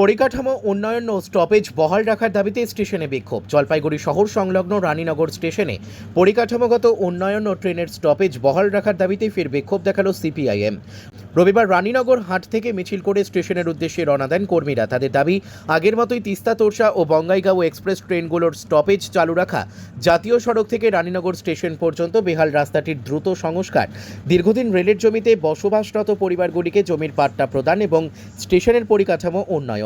পরিকাঠামো উন্নয়ন ও স্টপেজ বহাল রাখার দাবিতে স্টেশনে বিক্ষোভ। জলপাইগুড়ি শহর সংলগ্ন রানীনগর স্টেশনে পরিকাঠামোগত উন্নয়ন ও ট্রেনের স্টপেজ বহাল রাখার দাবিতে ফের বিক্ষোভ দেখাল সিপিআইএম। রবিবার রানীনগর হাট থেকে মিছিল করে স্টেশনের উদ্দেশ্যে রওনা দেন কর্মীরা। তাদের দাবি, আগের মতোই তিস্তা, তোরসা ও বঙ্গাইগাঁও এক্সপ্রেস ট্রেনগুলোর স্টপেজ চালু রাখা। জাতীয় সড়ক থেকে রানীনগর স্টেশন পর্যন্ত বেহাল রাস্তাটির দ্রুত সংস্কার। দীর্ঘদিন রেলের জমিতে বসবাসরত পরিবারগুলিকে জমির পাট্টা প্রদান এবং স্টেশনের পরিকাঠামো উন্নয়ন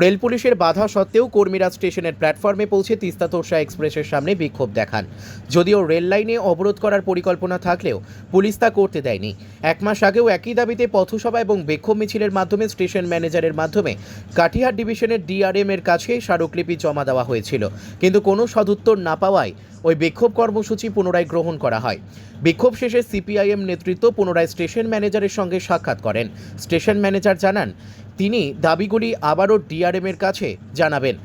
রেল পুলিশের বাধা সত্ত্বেও কর্মীরা স্টেশনের প্ল্যাটফর্মে পৌঁছে তিস্তা তোরসা এক্সপ্রেসের সামনে বিক্ষোভ দেখান। যদিও রেল লাইনে অবরোধ করার পরিকল্পনা থাকলেও পুলিশ তা করতে দেয়নি। এক মাস আগেও একই দাবিতে পথসভা এবং বিক্ষোভ মিছিলের মাধ্যমে স্টেশন ম্যানেজারের মাধ্যমে কাটিহার ডিভিশনের ডিআরএম এর কাছে স্মারকলিপি জমা দেওয়া হয়েছিল। কিন্তু কোনো সদুত্তর না পাওয়ায় ওই বিক্ষোভ কর্মসূচি পুনরায় গ্রহণ করা হয়। বিক্ষোভ শেষে সিপিআইএম নেতৃত্ব পুনরায় স্টেশন ম্যানেজারের সঙ্গে সাক্ষাৎ করেন। স্টেশন ম্যানেজার জানান তিনি দাবিগুলি আবারও ডিআরএম এর কাছে জানাবেন।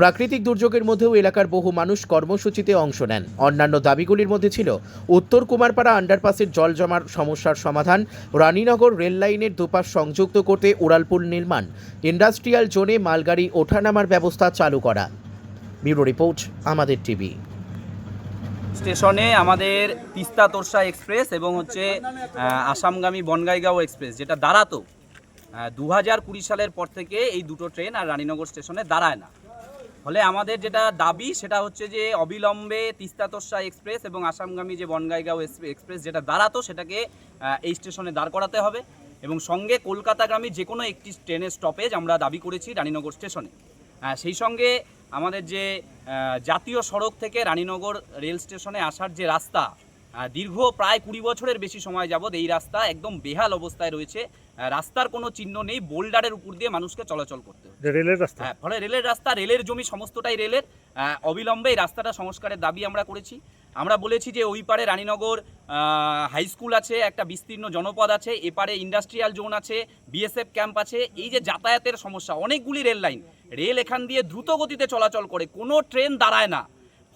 প্রাকৃতিক দুর্যোগের মধ্যেও এলাকার বহু মানুষ কর্মসূচিতে অংশ নেন। অন্যান্য দাবিগুলির মধ্যে ছিল উত্তর কুমারপাড়া আন্ডারপাসের জল জমার সমস্যার সমাধান, রানীনগর রেল লাইনের দুপাশ সংযুক্ত করতে উড়ালপুল নির্মাণ, ইন্ডাস্ট্রিয়াল জোনে মালগাড়ি ওঠানামার ব্যবস্থা চালু করা। ব্যুরো রিপোর্ট, আমাদের টিভি। স্টেশনে আমাদের তিস্তা তোরসা এক্সপ্রেস এবং হচ্ছে আসামগামী বনগাইগাঁও এক্সপ্রেস, যেটা দাঁড়াতো দু হাজার কুড়ি সালের পর থেকে এই দুটো ট্রেন আর রানীনগর স্টেশনে দাঁড়ায় না। ফলে আমাদের যেটা দাবি, সেটা হচ্ছে যে অবিলম্বে তিস্তা তোরসা এক্সপ্রেস এবং আসামগামী যে বনগাইগাঁও এক্স- এক্সপ্রেস যেটা দাঁড়াতো, সেটাকে এই স্টেশনে দাঁড় করাতে হবে এবং সঙ্গে কলকাতাগামী যে কোনো একটি ট্রেনের স্টপেজ আমরা দাবি করেছি রানীনগর স্টেশনে। সেই সঙ্গে আমাদের যে জাতীয় সড়ক থেকে রানীনগর রেল স্টেশনে আসার যে রাস্তা দীর্ঘ প্রায় কুড়ি বছরের বেশি সময় যাবৎ এই রাস্তা একদম বেহাল অবস্থায় রয়েছে। রাস্তার কোনো চিহ্ন নেই বোল্ডারের উপর দিয়ে মানুষকে চলাচল করতে হয় রেলের রাস্তা। হ্যাঁ ফলে রেলের রাস্তা রেলের জমি সমস্তটাই রেলের। অবিলম্বে এই রাস্তাটা সংস্কারের দাবি আমরা করেছি। আমরা বলেছি যে ওই পারে রানীনগর হাই স্কুল আছে একটা বিস্তীর্ণ জনপদ আছে এপারে ইন্ডাস্ট্রিয়াল জোন আছে বিএসএফ ক্যাম্প আছে। এই যে যাতায়াতের সমস্যা অনেকগুলি রেল লাইন। রেল এখান দিয়ে দ্রুত গতিতে চলাচল করে কোনো ট্রেন দাঁড়ায় না।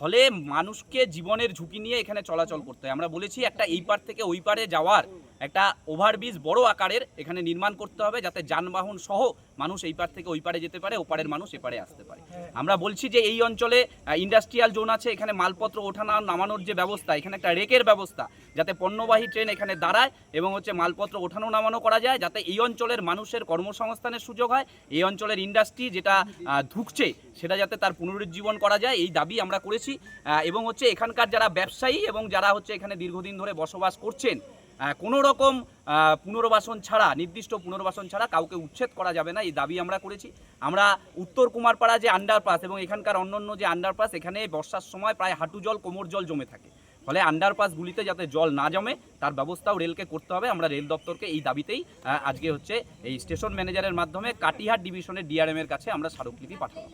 ফলে মানুষকে জীবনের ঝুঁকি নিয়ে এখানে চলাচল করতে হয়। আমরা বলেছি একটা এই পার থেকে ওই পারে যাওয়ার একটা ওভারব্রিজ বড় আকারের এখানে নির্মাণ করতে হবে যাতে যানবাহন সহ মানুষ এই পার থেকে ওই পারে যেতে পারে ওপারের মানুষ এপারে আসতে পারে। আমরা বলছি যে এই অঞ্চলে ইন্ডাস্ট্রিয়াল জোন আছে এখানে মালপত্র ওঠানো নামানোর যে ব্যবস্থা এখানে একটা রেকের ব্যবস্থা যাতে পণ্যবাহী ট্রেন এখানে দাঁড়ায় এবং হচ্ছে মালপত্র ওঠানো নামানো করা যায় যাতে এই অঞ্চলের মানুষের কর্মসংস্থানের সুযোগ হয়। এই অঞ্চলের ইন্ডাস্ট্রি যেটা ধুঁকছে সেটা যাতে তার পুনরুজ্জীবন করা যায় এই দাবি আমরা করেছি। এবং হচ্ছে এখানকার যারা ব্যবসায়ী এবং যারা হচ্ছে এখানে দীর্ঘদিন ধরে বসবাস করছেন কোনো রকম পুনর্বাসন ছাড়া, নির্দিষ্ট পুনর্বাসন ছাড়া কাউকে উচ্ছেদ করা যাবে না, এই দাবি আমরা করেছি। আমরা উত্তর কুমারপাড়া যে আন্ডারপাস এবং এখানকার অন্যান্য যে আন্ডারপাস এখানে বর্ষার সময় প্রায় হাঁটু জল, কোমর জল জমে থাকে। ফলে আন্ডারপাসগুলিতে যাতে জল না জমে, তার ব্যবস্থাও রেলকে করতে হবে। আমরা রেল দপ্তরকে এই দাবিতেই আজকে হচ্ছে এই স্টেশন ম্যানেজারের মাধ্যমে কাটিহাট ডিভিশনের ডিআরএম এর কাছে আমরা স্মারকলিপি পাঠাবো।